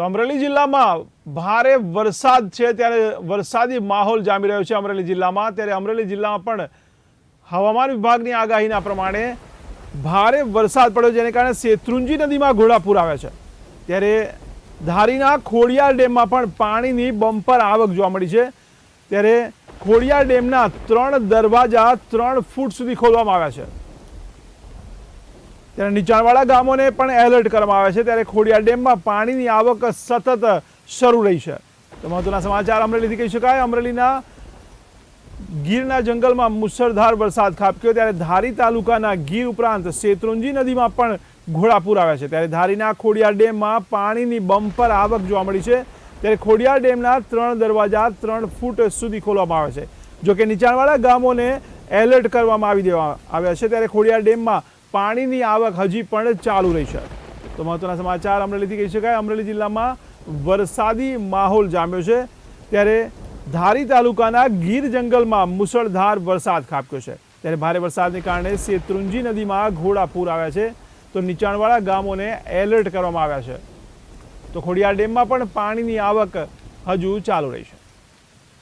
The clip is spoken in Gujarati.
તો અમરેલી જિલ્લામાં ભારે વરસાદ છે, ત્યારે વરસાદી માહોલ જામી રહ્યો છે અમરેલી જિલ્લામાં. ત્યારે અમરેલી જિલ્લામાં પણ હવામાન વિભાગની આગાહીના પ્રમાણે ભારે વરસાદ પડ્યો, જેને કારણે શેત્રુંજી નદીમાં ઘોડાપૂર આવે છે. ત્યારે ધારીના ખોડિયાર ડેમમાં પણ પાણીની બમ્પર આવક જોવા મળી છે. ત્યારે ખોડિયાર ડેમના ત્રણ દરવાજા ત્રણ ફૂટ સુધી ખોલવામાં આવ્યા છે. ત્યારે નીચાણવાળા ગામોને પણ એલર્ટ કરવામાં આવે છે. ત્યારે ખોડિયાર ડેમમાં પાણીની આવક સતત શરૂ રહી છે. તો મહત્વના સમાચાર, અમરેલીથી કહી શકાય. અમરેલીના ગીરના જંગલમાં મુસળધાર વરસાદ ખાબક્યો. ત્યારે ધારી તાલુકાના ગીર ઉપરાંત શેત્રુંજી નદીમાં પણ ઘોડાપૂર આવ્યા છે. ત્યારે ધારીના ખોડિયાર ડેમમાં પાણીની બમ્પર આવક જોવા મળી છે. ત્યારે ખોડિયાર ડેમના ત્રણ દરવાજા ત્રણ ફૂટ સુધી ખોલવામાં આવે છે. જોકે નીચાણવાળા ગામોને એલર્ટ કરવામાં આવી દેવા આવ્યા છે. ત્યારે ખોડિયાર ડેમમાં પાણીની આવક હજી પણ ચાલુ રહી છે. તો મહત્વના સમાચાર અમરેલીથી કહી શકાય. અમરેલી જિલ્લામાં વરસાદી માહોલ જામ્યો છે. ત્યારે ધારી તાલુકાના ગીર જંગલમાં મુસળધાર વરસાદ ખાબક્યો છે. ત્યારે ભારે વરસાદને કારણે શેત્રુંજી નદીમાં ઘોડાપૂર આવ્યા છે. તો નીચાણવાળા ગામોને એલર્ટ કરવામાં આવ્યા છે. તો ખોડિયાર ડેમમાં પણ પાણીની આવક હજુ ચાલુ રહી છે.